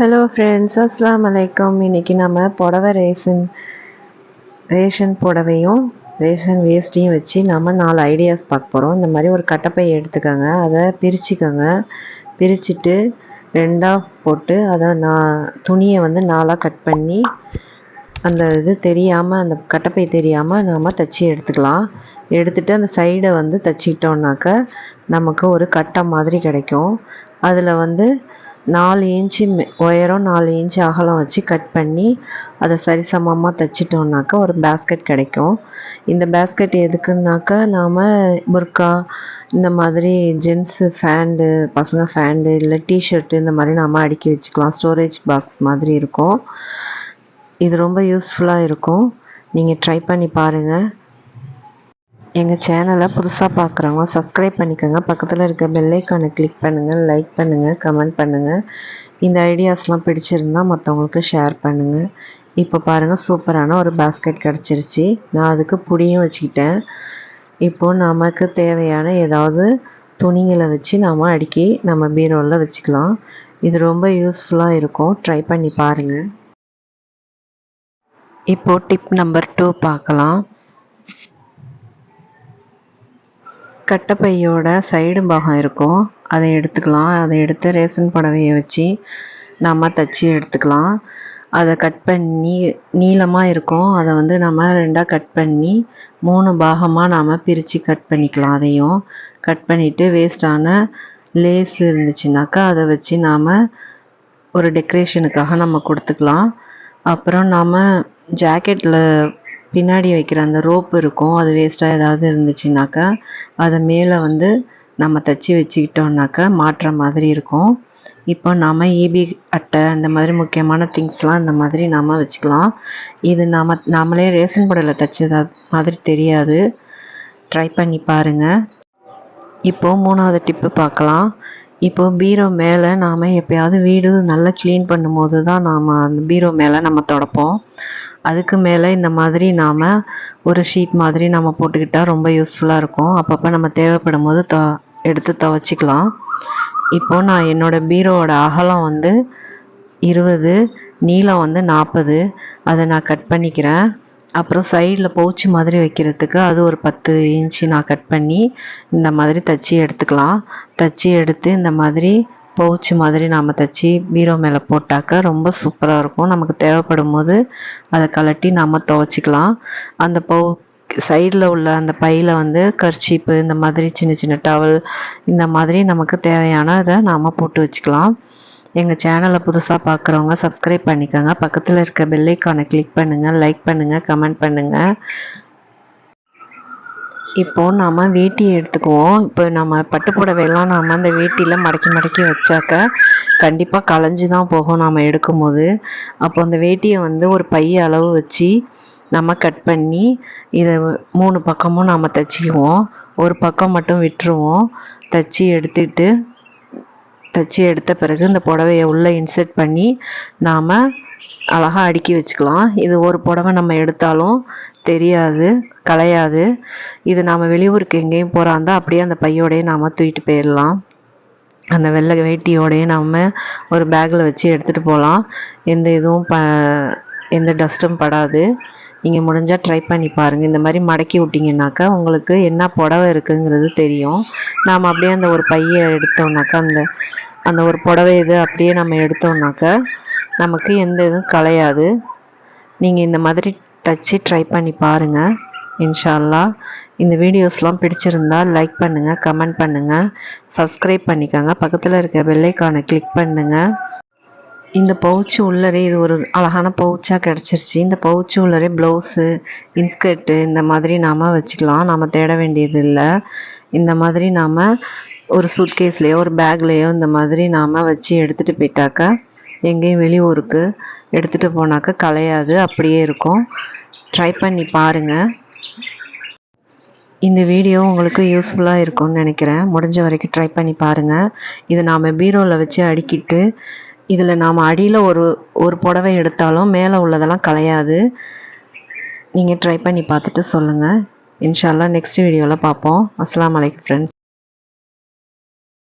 Hello friends அஸ்லாம் வலைக்கம் இன்றைக்கி நம்ம புடவை ரேஷன் ரேஷன் புடவையும் ரேஷன் வேஸ்ட்டையும் வச்சு நம்ம நாலு ஐடியாஸ் பார்க்க போகிறோம் இந்த மாதிரி ஒரு கட்டப்பை எடுத்துக்கோங்க. அதை பிரிச்சுக்கோங்க. பிரிச்சுட்டு ரெண்டாக போட்டு அதை நான் துணியை வந்து நாலாக கட் பண்ணி அந்த இது தெரியாமல் அந்த கட்டப்பை தெரியாமல் நாம் தைச்சி எடுத்துக்கலாம். எடுத்துகிட்டு அந்த சைடை வந்து தைச்சிக்கிட்டோம்னாக்க நமக்கு ஒரு கட்டை மாதிரி கிடைக்கும். அதில் வந்து நாலு இன்ச்சு உயரம் நாலு இன்ச்சு அகலம் வச்சு கட் பண்ணி அதை சரிசமமாக தைச்சிட்டோம்னாக்கா ஒரு பேஸ்கெட் கிடைக்கும். இந்த பேஸ்கெட் எதுக்குன்னாக்கா நாம் புர்கா இந்த மாதிரி ஜென்ஸு ஃபேண்டு பசங்க ஃபேண்டு இல்லை டிஷர்ட்டு இந்த மாதிரி நாம் அடுக்கி வச்சுக்கலாம். ஸ்டோரேஜ் பாக்ஸ் மாதிரி இருக்கும். இது ரொம்ப யூஸ்ஃபுல்லாக இருக்கும். நீங்கள் ட்ரை பண்ணி பாருங்கள் எங்கள் சேனலை புதுசாக பார்க்குறவங்க சப்ஸ்கிரைப் பண்ணிக்கோங்க. பக்கத்தில் இருக்க பெல்லைக்கானை கிளிக் பண்ணுங்கள் லைக் பண்ணுங்கள் கமெண்ட் பண்ணுங்கள் இந்த ஐடியாஸ்லாம் பிடிச்சிருந்தால் மற்றவங்களுக்கு ஷேர் பண்ணுங்கள் இப்போ பாருங்கள் சூப்பரான ஒரு பாஸ்கெட் கிடச்சிருச்சு. நான் அதுக்கு புடியும் வச்சுக்கிட்டேன். இப்போது நமக்கு தேவையான ஏதாவது துணிகளை வச்சு நாம் அடுக்கி நம்ம பீரோவில் வச்சுக்கலாம். இது ரொம்ப யூஸ்ஃபுல்லாக இருக்கும். ட்ரை பண்ணி பாருங்கள் இப்போது டிப் நம்பர் டூ பார்க்கலாம். கட்டைப்பையோட சைடு பாகம் இருக்கும். அதை எடுத்துக்கலாம். அதை எடுத்து ரேஷன் புடவையை வச்சு நம்ம தச்சு எடுத்துக்கலாம். அதை கட் பண்ணி நீளமாக இருக்கும். அதை வந்து நம்ம ரெண்டாக கட் பண்ணி மூணு பாகமாக நாம் பிரித்து கட் பண்ணிக்கலாம். அதையும் கட் பண்ணிவிட்டு வேஸ்டான லேஸ் இருந்துச்சுனாக்கா அதை வச்சு நாம் ஒரு டெக்கரேஷனுக்காக நம்ம கொடுத்துக்கலாம். அப்புறம் நாம் ஜாக்கெட்டில் பின்னாடி வைக்கிற அந்த ரோப் இருக்கும். அது வேஸ்ட்டாக ஏதாவது இருந்துச்சுனாக்கா அதை மேலே வந்து நம்ம தைச்சி வச்சுக்கிட்டோம்னாக்கா மாட்டுற மாதிரி இருக்கும். இப்போ நாம் ஈபி அட்டை இந்த மாதிரி முக்கியமான திங்ஸ்லாம் இந்த மாதிரி நாம் வச்சுக்கலாம். இது நாம் நாமளே ரேஷன் கடையில் தைச்சதா மாதிரி தெரியாது. ட்ரை பண்ணி பாருங்கள் இப்போது மூணாவது டிப்பு பார்க்கலாம். இப்போது பீரோ மேலே நாம் எப்போயாவது வீடு நல்லா க்ளீன் பண்ணும்போது தான் நாம் அந்த பீரோ மேலே நம்ம தொடப்போம். அதுக்கு மேலே இந்த மாதிரி நாம் ஒரு ஷீட் மாதிரி நம்ம போட்டுக்கிட்டால் ரொம்ப யூஸ்ஃபுல்லாக இருக்கும். அப்பப்போ நம்ம தேவைப்படும் போது த எடுத்து துவச்சிக்கலாம். இப்போது நான் என்னோடய பீரோவோட அகலம் வந்து இருபது நீளம் வந்து நாற்பது அதை நான் கட் பண்ணிக்கிறேன். அப்புறம் சைடில் பவுச்சு மாதிரி வைக்கிறதுக்கு அது ஒரு பத்து இன்ச்சு நான் கட் பண்ணி இந்த மாதிரி தச்சு எடுத்துக்கலாம். தச்சு எடுத்து இந்த மாதிரி பவுச்சு மாதிரி நாம் தைச்சி பீரோ மேலே போட்டாக்க ரொம்ப சூப்பராக இருக்கும். நமக்கு தேவைப்படும் போது அதை கலட்டி நாம் துவைச்சிக்கலாம். அந்த பவு சைடில் உள்ள அந்த பையில் வந்து கர்ச்சீப்பு இந்த மாதிரி சின்ன சின்ன டவல் இந்த மாதிரி நமக்கு தேவையான இதை நாம் போட்டு வச்சுக்கலாம். எங்கள் சேனலை புதுசாக பார்க்குறவங்க சப்ஸ்கிரைப் பண்ணிக்கோங்க. பக்கத்தில் இருக்க பெல்லைக்கானை கிளிக் பண்ணுங்கள் லைக் பண்ணுங்கள் கமெண்ட் பண்ணுங்கள் இப்போது நாம் வேட்டியை எடுத்துக்குவோம். இப்போ நம்ம பட்டு புடவையெல்லாம் நாம் அந்த வேட்டியில் மடக்கி மடக்கி வச்சாக்க கண்டிப்பாக களைஞ்சி தான் போகும் நாம் எடுக்கும்போது. அப்போ அந்த வேட்டியை வந்து ஒரு பைய அளவு வச்சு நம்ம கட் பண்ணி இதை மூணு பக்கமும் நாம் தைச்சிக்குவோம். ஒரு பக்கம் மட்டும் விட்டுருவோம். தைச்சி எடுத்துட்டு தைச்சி எடுத்த பிறகு இந்த புடவையை உள்ளே இன்செர்ட் பண்ணி நாம் அழகாக அடுக்கி வச்சுக்கலாம். இது ஒரு புடவை நம்ம எடுத்தாலும் தெரியாது கலையாது. இது நாம் வெளியூருக்கு எங்கேயும் போகிறாந்தா அப்படியே அந்த பையோடையே நாம் தூக்கிட்டு போயிடலாம் அந்த வெள்ளை வேட்டியோடையே நம்ம ஒரு பேக்கில் வச்சு எடுத்துகிட்டு போகலாம் எந்த இதுவும் ப எந்த டஸ்ட்டும் படாது. நீங்கள் முடிஞ்சால் ட்ரை பண்ணி பாருங்கள் இந்த மாதிரி மடக்கி விட்டிங்கனாக்கா உங்களுக்கு என்ன புடவை இருக்குங்கிறது தெரியும். நாம் அப்படியே அந்த ஒரு பையை எடுத்தோம்னாக்கா அந்த அந்த ஒரு புடவை இது அப்படியே நம்ம எடுத்தோம்னாக்கா நமக்கு எந்த இதுவும் கலையாது. நீங்கள் இந்த மாதிரி தச்சு ட்ரை பண்ணி பாருங்கள் இன்ஷால்லா. இந்த வீடியோஸ்லாம் பிடிச்சிருந்தா லைக் பண்ணுங்கள் கமெண்ட் பண்ணுங்கள் சப்ஸ்கிரைப் பண்ணிக்கோங்க. பக்கத்தில் இருக்க வெள்ளைக்கான கிளிக் பண்ணுங்கள் இந்த பவுச்சு உள்ளரே இது ஒரு அழகான பவுச்சாக கிடச்சிருச்சு. இந்த பவுச்சு உள்ளரே ப்ளவுஸு இன்ஸ்கர்ட்டு இந்த மாதிரி நாம் வச்சுக்கலாம். நாம் தேட வேண்டியது இல்லை இந்த மாதிரி நாம் ஒரு சூட்கேஸ்லேயோ ஒரு பேக்லேயோ இந்த மாதிரி நாம் வச்சு எடுத்துகிட்டு போயிட்டாக்கா எங்கேயும் வெளியூருக்கு எடுத்துகிட்டு போனாக்கா கலையாது அப்படியே இருக்கும். ட்ரை பண்ணி பாருங்கள் இந்த வீடியோ உங்களுக்கு யூஸ்ஃபுல்லாக இருக்கும்னு நினைக்கிறேன். முடிஞ்ச வரைக்கும் ட்ரை பண்ணி பாருங்கள் இதை நாம் பீரோவில் வச்சு அடுக்கிட்டு இதில் நாம் அடியில் ஒரு ஒரு புடவை எடுத்தாலும் மேலே உள்ளதெல்லாம் கலையாது நீங்கள் ட்ரை பண்ணி பார்த்துட்டு சொல்லுங்கள் இன்ஷால்லா நெக்ஸ்ட் வீடியோவில் பார்ப்போம். அஸ்லாம் வலைக்கம் ஃப்ரெண்ட்ஸ்